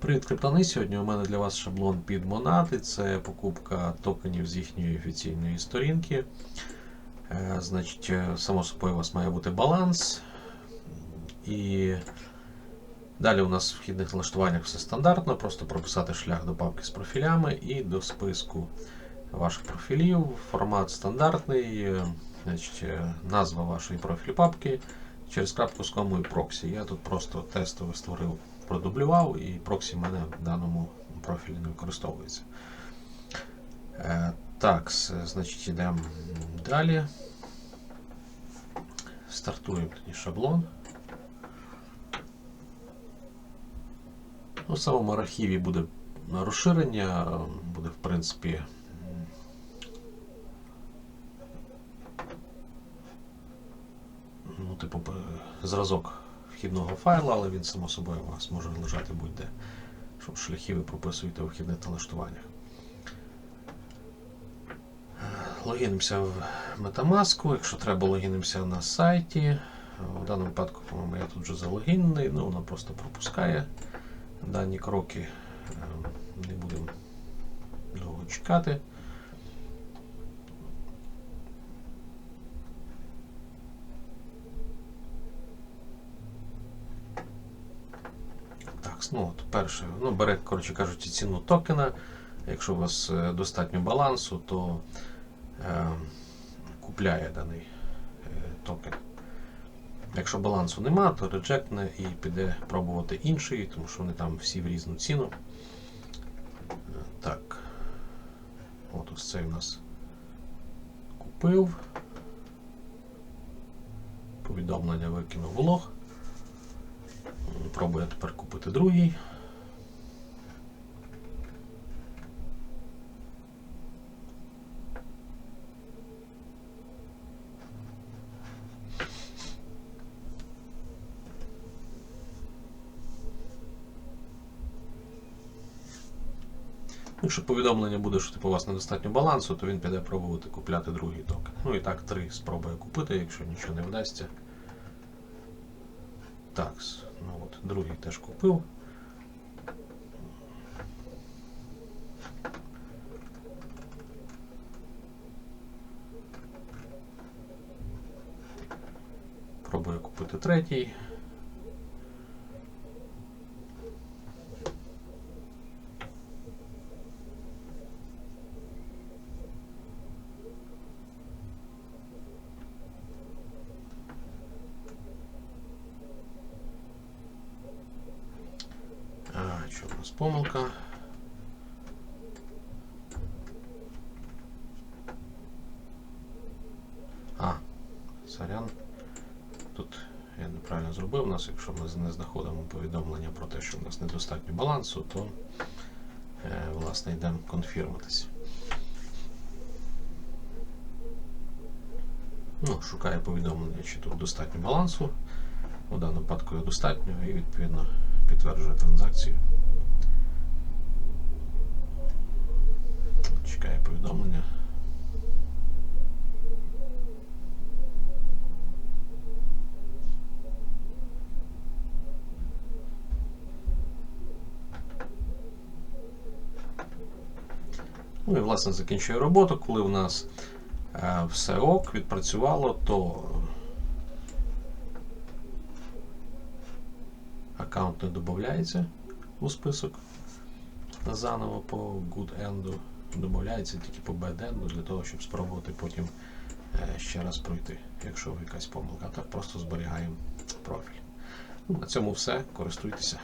Привіт, криптони! Сьогодні у мене для вас шаблон під Монати. Це покупка токенів з їхньої офіційної сторінки. Е, Значить, е, само собою у вас має бути баланс. І далі у нас в вхідних налаштуваннях все стандартно. Просто прописати шлях до папки з профілями і до списку ваших профілів. Формат стандартний, е, значить, назва вашої профілі папки через крапку з комою проксі. Я тут просто тестово створив, продублював, і проксі в мене в даному профілі не використовується. Е, так, значить, йдемо далі. Стартуємо тоді шаблон. Ну, в самому архіві буде розширення, буде, в принципі, ну, типу, зразок вхідного файла, але він само собою у вас може лежати будь-де, щоб шляхи ви прописуєте у вхідних налаштуваннях. Е, Логінимося в Metamask, якщо треба, логінимося на сайті. В даному випадку, по-моєму, я тут вже залогінений, ну воно просто пропускає дані кроки. Е, Не будемо довго чекати. Ну от перше, ну бере, коротше кажучи, ціну токена. Якщо у вас е, достатньо балансу, то е, купляє даний е, токен. Якщо балансу нема, то реджектне і піде пробувати інший, тому що вони там всі в різну ціну. Е, Так. От ось цей у нас купив. Повідомлення викинув в лог. Пробую тепер купити другий. Якщо повідомлення буде, що типу, у вас недостатньо балансу, то він піде пробувати купляти другий токен. Ну і так, три спробує купити, якщо нічого не вдасться. Так, ну от, другий теж купив. Пробую купити третій. А, що у нас помилка? А, сорян. Тут я неправильно зробив. У нас, якщо ми не знаходимо повідомлення про те, що у нас недостатньо балансу, то е, власне йдемо конфірмитись. Ну, шукає повідомлення, чи тут достатньо балансу. У даному випадку достатньо і відповідно підтверджує транзакцію. Чекає повідомлення. Ну і власне закінчує роботу. Коли в нас е, все ок, відпрацювало, то аккаунт не додається у список заново по good end. Додається тільки по bad end для того, щоб спробувати потім е, ще раз пройти, якщо якась помилка. Так просто зберігаємо профіль. Ну, на цьому все. Користуйтеся.